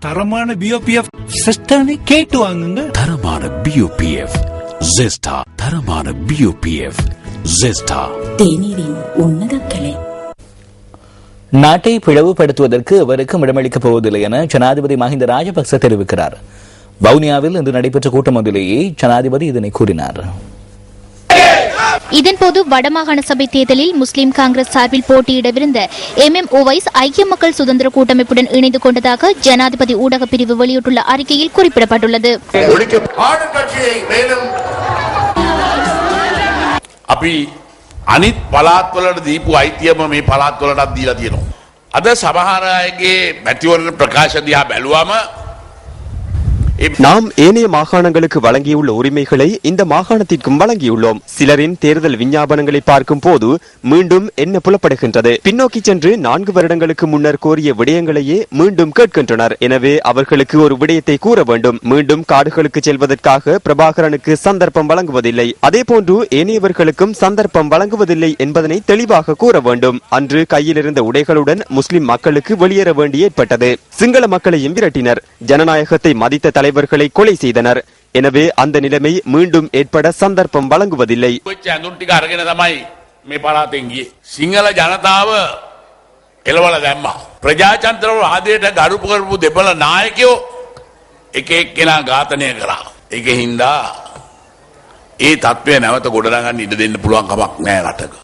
தரமான பிஓபிஎஃப் சிஸ்டர்னு கேட்டு வாங்குங்க. தரமான பியூபிஎஃப் ஜெஸ்டா தரமான பியூபிஎஃப் ஜெஸ்டா தேநீரின் உன்னத கிளை. நாட்டை பிளவுபடுத்துவதற்கு எவருக்கும் இடமளிக்கப் போவதில்லை என ஜனாதிபதி மஹிந்த ராஜபக்ச தெரிவிக்கிறார். வவுனியாவில் இன்று நடைபெற்ற கூட்டம் ஒன்றிலேயே ஜனாதிபதி இதனை கூறினார். இதன்போது வடமாகாண சபை தேர்தலில் முஸ்லிம் காங்கிரஸ் சார்பில் போட்டியிடவிருந்த எம் எம் ஓவைஸ் ஐக்கிய மக்கள் சுதந்திர கூட்டமைப்புடன் இணைந்து கொண்டதாக ஜனாதிபதி ஊடகப் பிரிவு வெளியிட்டுள்ள அறிக்கையில் குறிப்பிடப்பட்டுள்ளது ஆளுங்கட்சியை மேலும் අපි අනිත් පලාත්වලට දීපු අයිතියම මේ පලාත්වලටත් දීලා තියෙනවා. අද සමහරයගේ මැතිවරණ ප්‍රකාශ දිහා බැලුවම நாம் ஏனைய மாகாணங்களுக்கு வழங்கியுள்ள உரிமைகளை இந்த மாகாணத்திற்கும் வழங்கியுள்ளோம். சிலரின் தேர்தல் விஞ்ஞாபனங்களை பார்க்கும் போது மீண்டும் என்ன புலப்படுகின்றது. பின்னோக்கி சென்று நான்கு வருடங்களுக்கு முன்னர் கோரிய விடயங்களையே மீண்டும் கேட்கின்றனர். எனவே அவர்களுக்கு ஒரு விடயத்தை கூற வேண்டும். மீண்டும் காடுகளுக்கு செல்வதற்காக பிரபாகரனுக்கு சந்தர்ப்பம் வழங்குவதில்லை. அதே போன்று ஏனையவர்களுக்கும் சந்தர்ப்பம் வழங்குவதில்லை என்பதனை தெளிவாக கூற வேண்டும். அன்று கையில் இருந்த உடைகளுடன் முஸ்லிம் மக்களுக்கு வெளியேற வேண்டி ஏற்பட்டது. சிங்கள மக்களையும் விரட்டினர். ஜனநாயகத்தை மதித்த தலைவர் தலைவர்களை கொலை செய்தனர் எனவே அந்த நிலைமை மீண்டும் ஏற்பட சந்தர்ப்பம் வழங்குவதில்லை වෙච්ච ඇඳුම් ටික අරගෙන තමයි මේ පලාතෙන් ගියේ. සිංහල ජනතාව එළවල දැම්මා. ප්‍රජාතන්ත්‍ර ආදයට ගරුපු කරපු දෙපළ නායකයෝ එක එක්කෙනා ඝාතනය කරා. ඒක හින්දා ඒ තත්ත්වය නැවත ගොඩනගන්න ඉඩ දෙන්න පුළුවන් කමක් නෑ රටක.